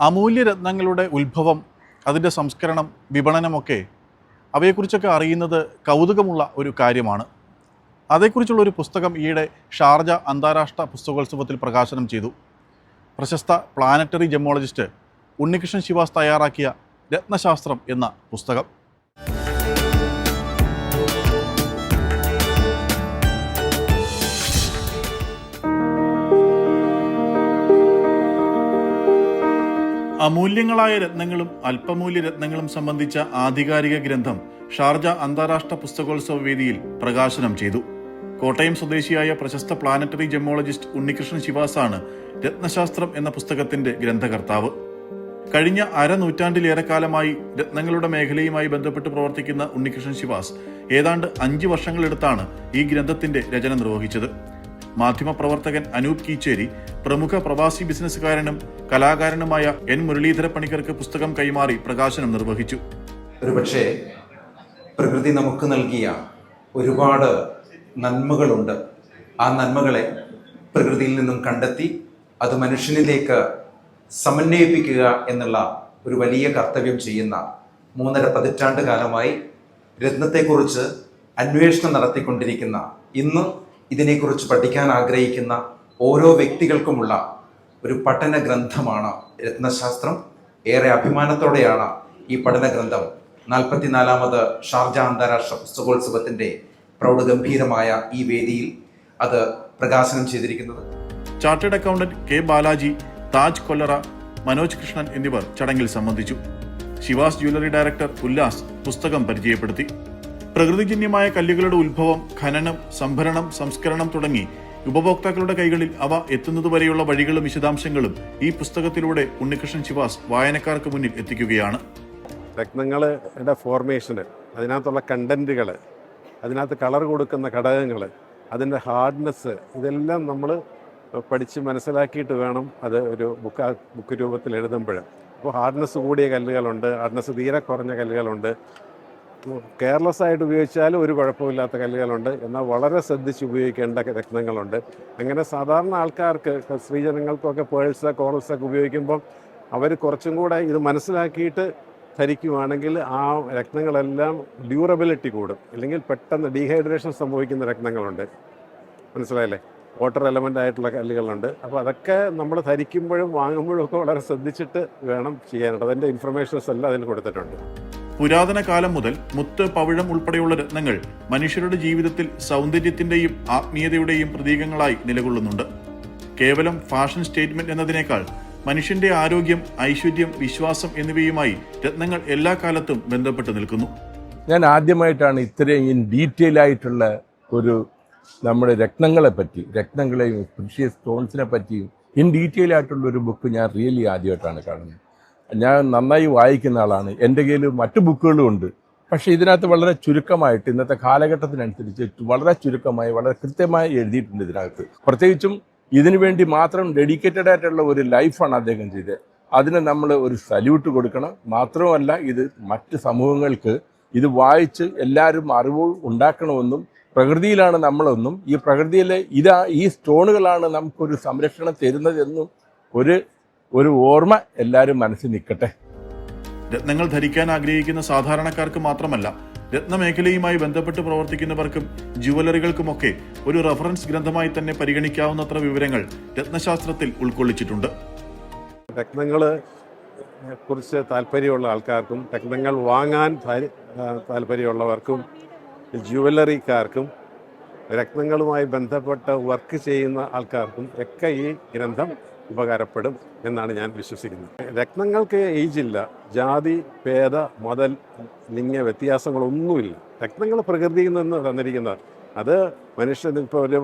അമൂല്യരത്നങ്ങളുടെ ഉത്ഭവം അതിന്റെ സംസ്കരണം വിപണനമൊക്കെ അവയെക്കുറിച്ചൊക്കെ അറിയുന്നത് കൗതുകമുള്ള ഒരു കാര്യമാണ്. അതേക്കുറിച്ചുള്ള ഒരു പുസ്തകം ഈയിടെ ഷാർജ അന്താരാഷ്ട്ര പുസ്തകോത്സവത്തിൽ പ്രകാശനം ചെയ്തു. പ്രശസ്ത പ്ലാനറ്ററി ജെമോളജിസ്റ്റ് ഉണ്ണികൃഷ്ണൻ ശിവാസ് തയ്യാറാക്കിയ രത്നശാസ്ത്രം എന്ന പുസ്തകം. അമൂല്യങ്ങളായ രത്നങ്ങളും അല്പമൂല്യ രത്നങ്ങളും സംബന്ധിച്ച ആധികാരിക ഗ്രന്ഥം ഷാർജ അന്താരാഷ്ട്ര പുസ്തകോത്സവ വേദിയിൽ പ്രകാശനം ചെയ്തു. കോട്ടയം സ്വദേശിയായ പ്രശസ്ത പ്ലാനറ്ററി ജെമോളജിസ്റ്റ് ഉണ്ണികൃഷ്ണൻ ശിവാസാണ് രത്നശാസ്ത്രം എന്ന പുസ്തകത്തിന്റെ ഗ്രന്ഥകർത്താവ്. കഴിഞ്ഞ അരനൂറ്റാണ്ടിലേറെ കാലമായി രത്നങ്ങളുടെ മേഖലയുമായി ബന്ധപ്പെട്ട് പ്രവർത്തിക്കുന്ന ഉണ്ണികൃഷ്ണൻ ശിവാസ് ഏതാണ്ട് അഞ്ച് വർഷങ്ങളെടുത്താണ് ഈ ഗ്രന്ഥത്തിന്റെ രചന നിർവഹിച്ചത്. മാധ്യമപ്രവർത്തകൻ അനൂപ് കീച്ചേരി പ്രമുഖ പ്രവാസി ബിസിനസ്സുകാരനും കലാകാരനുമായ എൻ മുരളീധര പണിക്കർക്ക് പുസ്തകം കൈമാറി പ്രകാശനം നിർവഹിച്ചു. ഒരുപക്ഷെ പ്രകൃതി നമുക്ക് നൽകിയ ഒരുപാട് നന്മകളുണ്ട്. ആ നന്മകളെ പ്രകൃതിയിൽ നിന്നും കണ്ടെത്തി അത് മനുഷ്യനിലേക്ക് സമന്വയിപ്പിക്കുക എന്നുള്ള ഒരു വലിയ കർത്തവ്യം ചെയ്യുന്ന മൂന്നര പതിറ്റാണ്ട് കാലമായി രത്നത്തെക്കുറിച്ച് അന്വേഷണം നടത്തിക്കൊണ്ടിരിക്കുന്ന ഇന്ന് ഇതിനെക്കുറിച്ച് പഠിക്കാൻ ആഗ്രഹിക്കുന്ന ഓരോ വ്യക്തികൾക്കുമുള്ള ഒരു പഠന ഗ്രന്ഥമാണ് രത്നശാസ്ത്രം. ഏറെ അഭിമാനത്തോടെയാണ് ഈ പഠന ഗ്രന്ഥം. നാൽപ്പത്തിനാലാമത് ഷാർജ അന്താരാഷ്ട്ര പുസ്തകോത്സവത്തിന്റെ പ്രൗഢഗംഭീരമായ ഈ വേദിയിൽ അത് പ്രകാശനം ചെയ്തിരിക്കുന്നത്. Chartered accountant K Balaji Taj Kollara Manoj Krishnan എന്നിവർ ചടങ്ങിൽ സംബന്ധിച്ചു. ശിവാസ് ജ്വല്ലറി ഡയറക്ടർ ഉല്ലാസ് പുസ്തകം പരിചയപ്പെടുത്തി. പ്രകൃതിജന്യമായ കല്ലുകളുടെ ഉത്ഭവം ഖനനം സംഭരണം സംസ്കരണം തുടങ്ങി ഉപഭോക്താക്കളുടെ കൈകളിൽ അവ എത്തുന്നതുവരെയുള്ള വഴികളും വിശദാംശങ്ങളും ഈ പുസ്തകത്തിലൂടെ ഉണ്ണികൃഷ്ണൻ ശിവാസ് വായനക്കാർക്ക് മുന്നിൽ എത്തിക്കുകയാണ്. രത്നങ്ങളുടെ ഫോർമേഷന് അതിനകത്തുള്ള കണ്ടന്റുകൾ അതിനകത്ത് കളർ കൊടുക്കുന്ന ഘടകങ്ങൾ അതിന്റെ ഹാർഡ്നെസ് ഇതെല്ലാം നമ്മൾ പഠിച്ച് മനസ്സിലാക്കിയിട്ട് വേണം അത് ഒരു ബുക്ക് ബുക്ക് രൂപത്തിൽ എഴുതുമ്പോൾ അപ്പോൾ ഹാർഡ്നെസ് കൂടിയ കല്ലുകളുണ്ട് ഹാർഡ്നെസ് തീരെ കുറഞ്ഞ കല്ലുകളുണ്ട്. കെയർലെസ് ആയിട്ട് ഉപയോഗിച്ചാൽ ഒരു കുഴപ്പമില്ലാത്ത കല്ലുകളുണ്ട്. എന്നാൽ വളരെ ശ്രദ്ധിച്ച് ഉപയോഗിക്കേണ്ട രത്നങ്ങളുണ്ട്. അങ്ങനെ സാധാരണ ആൾക്കാർക്ക് സ്ത്രീജനങ്ങൾക്കൊക്കെ പേഴ്സ് കോറൽസൊക്കെ ഉപയോഗിക്കുമ്പോൾ അവർ കുറച്ചും കൂടെ ഇത് മനസ്സിലാക്കിയിട്ട് ധരിക്കുവാണെങ്കിൽ ആ രത്നങ്ങളെല്ലാം ഡ്യൂറബിലിറ്റി കൂടും. അല്ലെങ്കിൽ പെട്ടെന്ന് ഡീഹൈഡ്രേഷൻ സംഭവിക്കുന്ന രത്നങ്ങളുണ്ട്. മനസ്സിലായല്ലേ? വാട്ടർ എലമെന്റ് ആയിട്ടുള്ള കല്ലുകളുണ്ട്. അപ്പോൾ അതൊക്കെ നമ്മൾ ധരിക്കുമ്പോഴും വാങ്ങുമ്പോഴും ഒക്കെ വളരെ ശ്രദ്ധിച്ചിട്ട് വേണം ചെയ്യാനായിട്ട്. അതിന്റെ ഇൻഫർമേഷൻസ് എല്ലാം അതിൽ കൊടുത്തിട്ടുണ്ട്. പുരാതന കാലം മുതൽ മുത്ത് പവിഴം ഉൾപ്പെടെയുള്ള രത്നങ്ങൾ മനുഷ്യരുടെ ജീവിതത്തിൽ സൗന്ദര്യത്തിന്റെയും ആത്മീയതയുടെയും പ്രതീകങ്ങളായി നിലകൊള്ളുന്നുണ്ട്. കേവലം ഫാഷൻ സ്റ്റേറ്റ്മെന്റ് എന്നതിനേക്കാൾ മനുഷ്യന്റെ ആരോഗ്യം ഐശ്വര്യം വിശ്വാസം എന്നിവയുമായി രത്നങ്ങൾ എല്ലാ കാലത്തും ബന്ധപ്പെട്ട് നിൽക്കുന്നു. ഞാൻ ആദ്യമായിട്ടാണ് ഇത്രയും ഡീറ്റെയിൽ ആയിട്ടുള്ള ഒരു നമ്മുടെ രത്നങ്ങളെ പറ്റി രത്നങ്ങളെയും സ്റ്റോൺസിനെ പറ്റിയും ഇൻ ഡീറ്റെയിൽ ആയിട്ടുള്ള ഒരു ബുക്ക് ഞാൻ റിയലി ആദ്യമായിട്ടാണ് കാണുന്നത്. ഞാൻ നന്നായി വായിക്കുന്ന ആളാണ്. എന്റെ കയ്യിൽ മറ്റു ബുക്കുകളും ഉണ്ട്. പക്ഷേ ഇതിനകത്ത് വളരെ ചുരുക്കമായിട്ട് ഇന്നത്തെ കാലഘട്ടത്തിനനുസരിച്ച് വളരെ ചുരുക്കമായി വളരെ കൃത്യമായി എഴുതിയിട്ടുണ്ട് ഇതിനകത്ത്. പ്രത്യേകിച്ചും ഇതിനു വേണ്ടി മാത്രം ഡെഡിക്കേറ്റഡ് ആയിട്ടുള്ള ഒരു ലൈഫാണ് അദ്ദേഹം ചെയ്തത്. അതിന് നമ്മൾ ഒരു സല്യൂട്ട് കൊടുക്കണം. മാത്രമല്ല ഇത് മറ്റ് സമൂഹങ്ങൾക്ക് ഇത് വായിച്ച് എല്ലാവരും അറിവ് ഉണ്ടാക്കണമെന്നും പ്രകൃതിയിലാണ് നമ്മളെന്നും ഈ പ്രകൃതിയിലെ ഇതാ ഈ സ്റ്റോണുകളാണ് നമുക്കൊരു സംരക്ഷണം തരുന്നതെന്നും ഒരു ഒരു ഓർമ്മ എല്ലാവരും മനസ്സിൽ നിൽക്കട്ടെ. രത്നങ്ങൾ ധരിക്കാൻ ആഗ്രഹിക്കുന്ന സാധാരണക്കാർക്ക് മാത്രമല്ല രത്നമേഖലയുമായി ബന്ധപ്പെട്ട് പ്രവർത്തിക്കുന്നവർക്കും ജുവലറികൾക്കുമൊക്കെ ഒരു റഫറൻസ് ഗ്രന്ഥമായി തന്നെ പരിഗണിക്കാവുന്നത്ര വിവരങ്ങൾ രത്നശാസ്ത്രത്തിൽ ഉൾക്കൊള്ളിച്ചിട്ടുണ്ട്. രത്നങ്ങൾ കുറിച്ച് താല്പര്യമുള്ള ആൾക്കാർക്കും രത്നങ്ങൾ വാങ്ങാൻ താല്പര്യമുള്ളവർക്കും ജുവലറിക്കാർക്കും രത്നങ്ങളുമായി ബന്ധപ്പെട്ട് വർക്ക് ചെയ്യുന്ന ആൾക്കാർക്കും ഒക്കെ ഈ ഗ്രന്ഥം ഉപകാരപ്പെടും എന്നാണ് ഞാൻ വിശ്വസിക്കുന്നത്. രക്തങ്ങൾക്ക് ഏജ് ഇല്ല. ജാതി ഭേദ മതൽ ലിംഗ വ്യത്യാസങ്ങളൊന്നുമില്ല. രത്നങ്ങൾ പ്രകൃതിയിൽ നിന്ന് തന്നിരിക്കുന്ന അത് മനുഷ്യൻ ഇപ്പോൾ ഒരു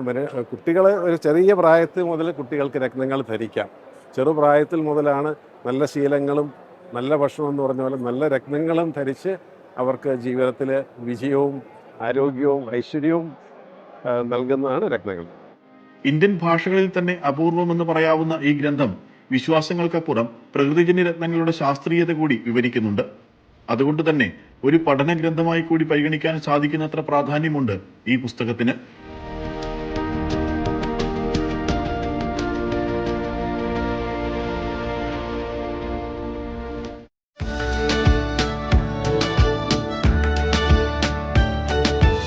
കുട്ടികളെ ഒരു ചെറിയ പ്രായത്തിൽ മുതൽ കുട്ടികൾക്ക് രത്നങ്ങൾ ധരിക്കാം. ചെറുപ്രായത്തിൽ മുതലാണ് നല്ല ശീലങ്ങളും നല്ല ഭക്ഷണം എന്ന് പറഞ്ഞ പോലെ നല്ല രക്തങ്ങളും ധരിച്ച് അവർക്ക് ജീവിതത്തിൽ വിജയവും ആരോഗ്യവും ഐശ്വര്യവും നൽകുന്നതാണ് രത്നങ്ങൾ. ഇന്ത്യൻ ഭാഷകളിൽ തന്നെ അപൂർവമെന്ന് പറയാവുന്ന ഈ ഗ്രന്ഥം വിശ്വാസങ്ങൾക്കപ്പുറം പ്രകൃതിജന്യ രത്നങ്ങളുടെ ശാസ്ത്രീയത കൂടി വിവരിക്കുന്നുണ്ട്. അതുകൊണ്ട് തന്നെ ഒരു പഠന ഗ്രന്ഥമായി കൂടി പരിഗണിക്കാൻ സാധിക്കുന്നത്ര പ്രാധാന്യമുണ്ട് ഈ പുസ്തകത്തിന്.